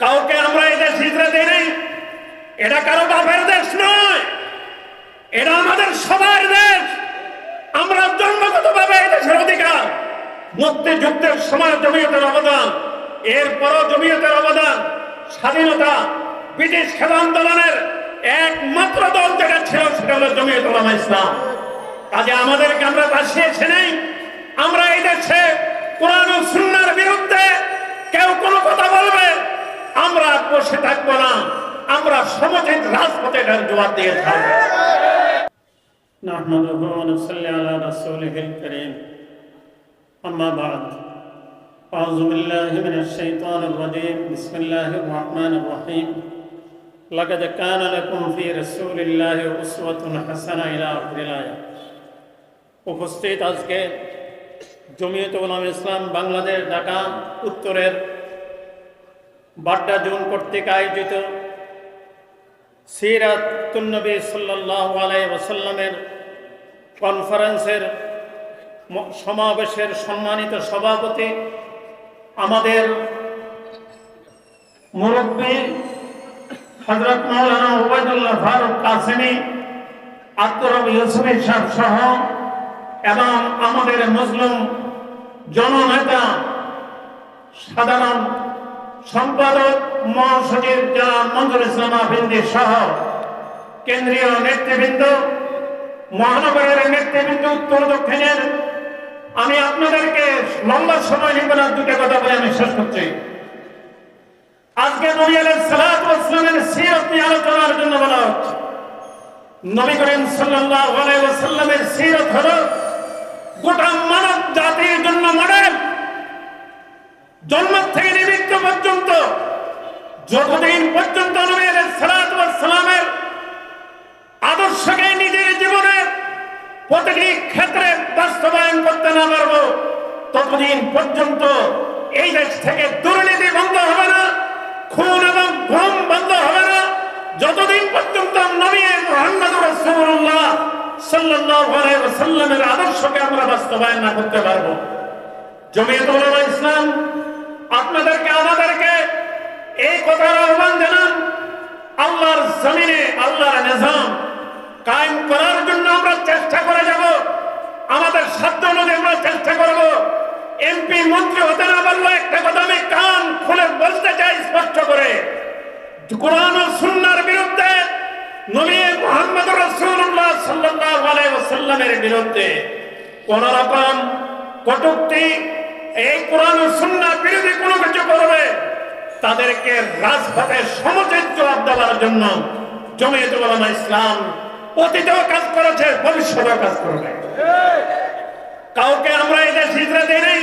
কাউকে আমরা দেশ হিজড়া দিই নাই। এটা কারও বাপের দেশ নয়। এটা আমাদের সবার দেশ। আমরা জন্মগতভাবে এই দেশের অধিকার। মুক্তিযুদ্ধের সময় জমিয়তের অবদান, এরপরও জমিয়তের অবদান, স্বাধীনতা, ব্রিটিশ খেলা আন্দোলনের একমাত্র দল যেটা ছিল সেটা হলো জমিয়ত ইসলাম। কাজে আমাদেরকে আমরা বাসিয়েছে নেই। আমরা এই দেশে কোরআন ও বিরুদ্ধে কেউ কোনো কথা বলবে আমরা বসে থাকব না আমরা সমচিত রাজপথে এটার জবাব দিয়ে থাকবো نحمده ونصلي على رسوله الكريم أما بعد أعوذ بالله من الشيطان الرجيم بسم الله الرحمن الرحيم لقد كان لكم في رسول الله أسوة حسنة إلى آخر الآية উপস্থিত আজকে জমিয়ত উলাম ইসলাম বাংলাদেশ ঢাকা উত্তরের বাড্ডা জুন কর্তৃক আয়োজিত আলাই ওসাল্লামের কনফারেন্সের সমাবেশের সম্মানিত সভাপতি, আমাদের মুরব্বী হজরত মৌলানা ওবায়দুল্লাহ ফারুক কাসেমি আব্দুর রবি ইউসুফি সাহেব সহ এবং আমাদের মুসলিম জননেতা সাধারণ সম্পাদক মহাসচিব জনাব মঞ্জুর ইসলাম আফিন্দি সহ কেন্দ্রীয় নেতৃবৃন্দ, মহানগরের নেতৃবৃন্দ উত্তর দক্ষিণের। আমি আপনাদেরকে লম্বা সময় নিব না দুটো কথা বলে আমি শেষ করছি। আজকে নবী আলাইহিস সালাতু ওয়াস সালামের সিরত নিয়ে আলোচনার জন্য বলা হচ্ছে। নবী করিম সাল্লাল্লাহু আলাইহি ওয়াসাল্লামের সিরত হলো গোটা মানব জাতির জন্য মডেল জন্ম থেকে নিমিত্ত পর্যন্ত, যতদিন পর্যন্ত সালামের আদর্শকে নিজের জীবনের প্রতিটি ক্ষেত্রে বাস্তবায়ন করতে না পারব, ততদিন পর্যন্ত এই দেশ থেকে দুর্নীতি বন্ধ হবে না, খুন এবং ঘুম বন্ধ হবে না, যতদিন পর্যন্ত নবী মোহাম্মদ রাসূলুল্লাহ সাল্লাল্লাহু আলাইহি ওয়াসাল্লামের আদর্শকে আমরা বাস্তবায়ন না করতে পারব। জমিয়ত উলামা ইসলাম আপনাদেরকে, আমাদেরকে এই কথার আহ্বান জানান, আল্লাহর জমিনে, আল্লাহর নিজাম কায়েম করার জন্য আমরা চেষ্টা করে যাব। আমাদের সাধ্য অনুযায়ী আমরা চেষ্টা করব। এমপি, মন্ত্রী হতে না পারলে একটা কথা আমি কান খুলে বলতে চাই স্পষ্ট করে। কোরআন ও সুন্নাহর বিরুদ্ধে নবী মুহাম্মদ রাসূলুল্লাহ সাল্লাল্লাহু আলাইহি ওয়াসাল্লামের বিরুদ্ধে কোন রকম কটুক্তি এই কোরআন ও বিরোধী কোনো কিছু করবে তাদেরকে রাজপথে সমচিত জবাব দেওয়ার জন্য জমিয়ত উলামা ইসলাম অতীতেও কাজ করেছে, ভবিষ্যতেও কাজ করবে কাউকে আমরা এটা হিজড়া দিই নাই।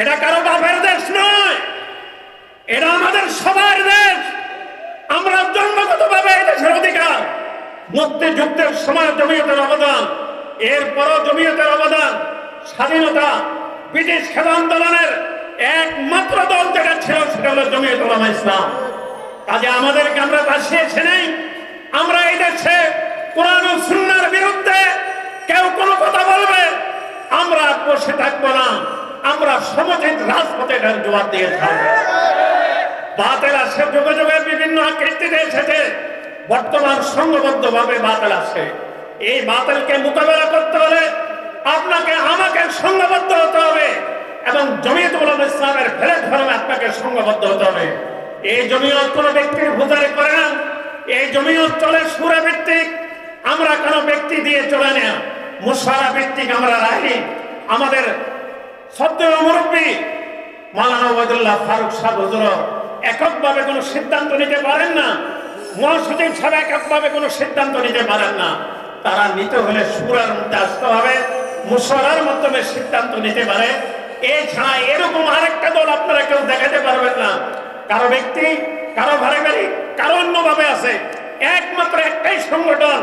এটা কারও বাপের দেশ নয়। এটা আমাদের সবার দেশ। আমরা জন্মগতভাবে এই দেশের অধিকার। মুক্তিযুদ্ধের সময় জমিয়তের অবদান, এরপরও জমিয়তের অবদান, স্বাধীনতা, ব্রিটিশ খেলা আন্দোলনের একমাত্র দল যেটা ছিল সেটা হলো জমিয়ত ওলামা ইসলাম। কাজে আমাদেরকে আমরা বাসিয়েছে নেই। আমরা এই দেশে কোরআন সুন্নার বিরুদ্ধে কেউ কোনো কথা বলবে। আমরা বসে থাকব না। আমরা সমচিত রাজপথে এটার জবাব দিয়ে থাকব বাতিল আসে, যুগে যুগে বিভিন্ন আকৃতিতে এসেছে। বর্তমান সংঘবদ্ধ ভাবে বাতিল আসে। এই বাতিলকে মোকাবেলা করতে হলে আপনাকে আমাকে সংঘবদ্ধ হতে হবে এবং জমিয়ত উলামা ইসলামের প্ল্যাটফর্মে সংঘবদ্ধ হতে হবে। এই জমিয়ত কোনো ব্যক্তির ভূতারি করে না। এই জমিয়ত চলে সুরা ভিত্তিক। আমরা কোনো ব্যক্তি দিয়ে চলে না। মুসারা ভিত্তিক আমরা রাখি আমাদের সদ্য মুরব্বী মালানা ওবায়দুল্লাহ ফারুক সাহেব হুজুর, এককভাবে কোনো সিদ্ধান্ত নিতে পারেন না। মহাসচিব সাহেব এককভাবে কোনো সিদ্ধান্ত নিতে পারেন না। তারা নিতে হলে সুরার মধ্যে আসতে হবে। মুসলার মাধ্যমে সিদ্ধান্ত নিতে পারে। এছাড়া এরকম আরেকটা দল আপনারা কেউ দেখাতে পারবেন না। কারও ব্যক্তি, কারও ভারে বাড়ি কারও অন্যভাবে আছে। একমাত্র একটাই সংগঠন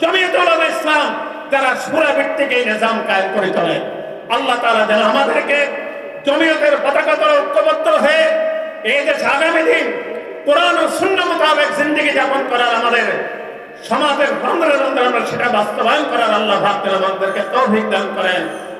জমিয়ত ইসলাম, যারা সুরা ভিত্তিক নিজাম কায়েম করে তোলে আল্লাহ তাআলা যেন আমাদেরকে জমিয়তের পতাকা দ্বারা ঐক্যবদ্ধ হয়ে এই দেশে আগামী দিন কোরআন শূন্য মোতাবেক জিন্দগি যাপন করার আমাদের সমাজের রন্ধ্রে রন্ধ্রে আমরা সেটা বাস্তবায়ন করার আল্লাহ ভাবতেন আমাদেরকে তৌফিক দান করেন।